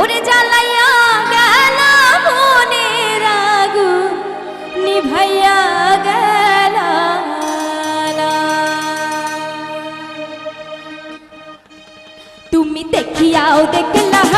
ওরে জ্বালাইয়া গেল মনের আগু নিভাইয়া গেল তুমি দেখিয়াও দেখলা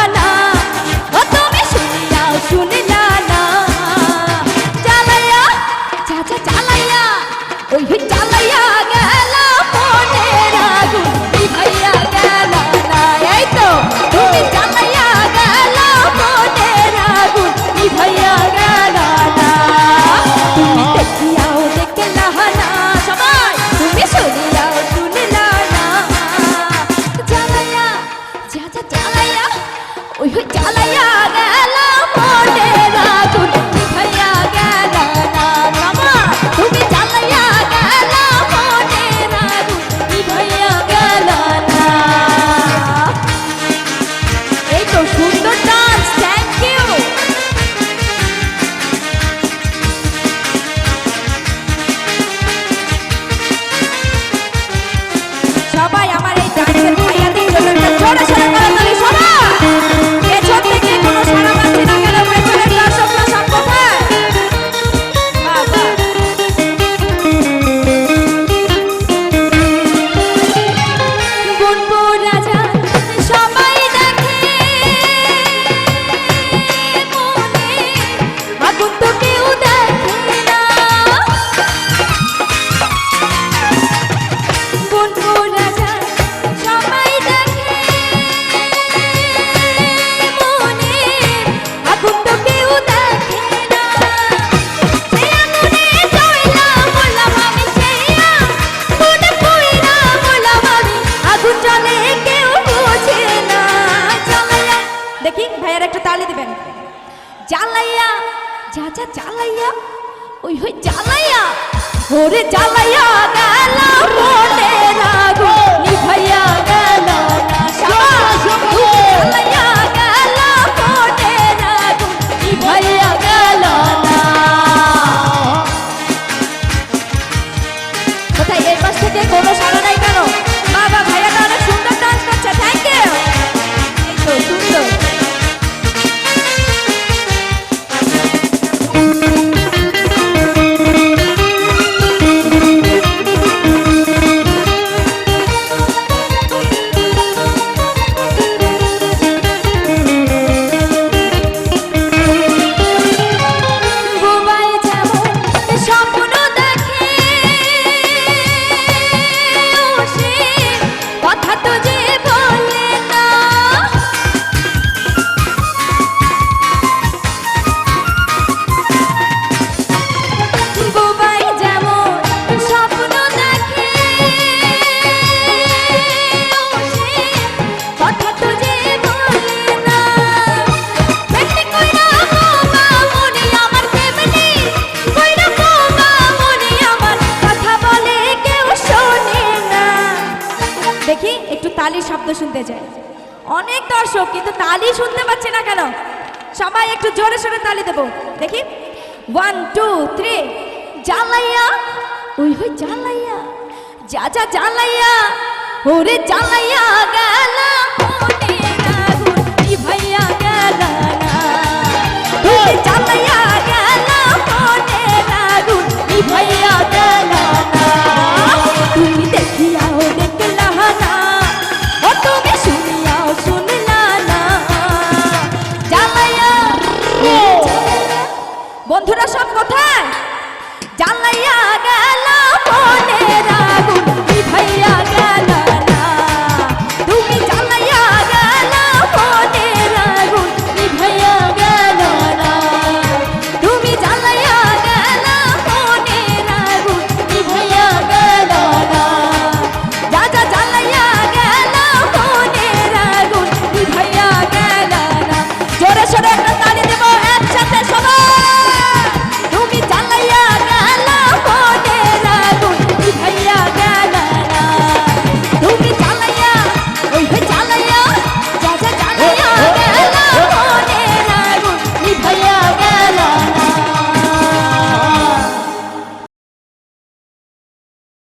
জ্বালাইয়া যা যা জ্বালাইয়া ওই হই জ্বালাইয়া ওরে জ্বালাইয়া গা শব্দ শুনতে চায় অনেক দর্শক কিন্তু তালি শুনতে পাচ্ছে না কেন? সবাই একটু জোরে সোরে তালি দেব। দেখি। ওয়ান টু থ্রি জালাইয়া। ওই হই জালাইয়া। যা যা, জালাইয়া। ওরে জালাইয়া গেল।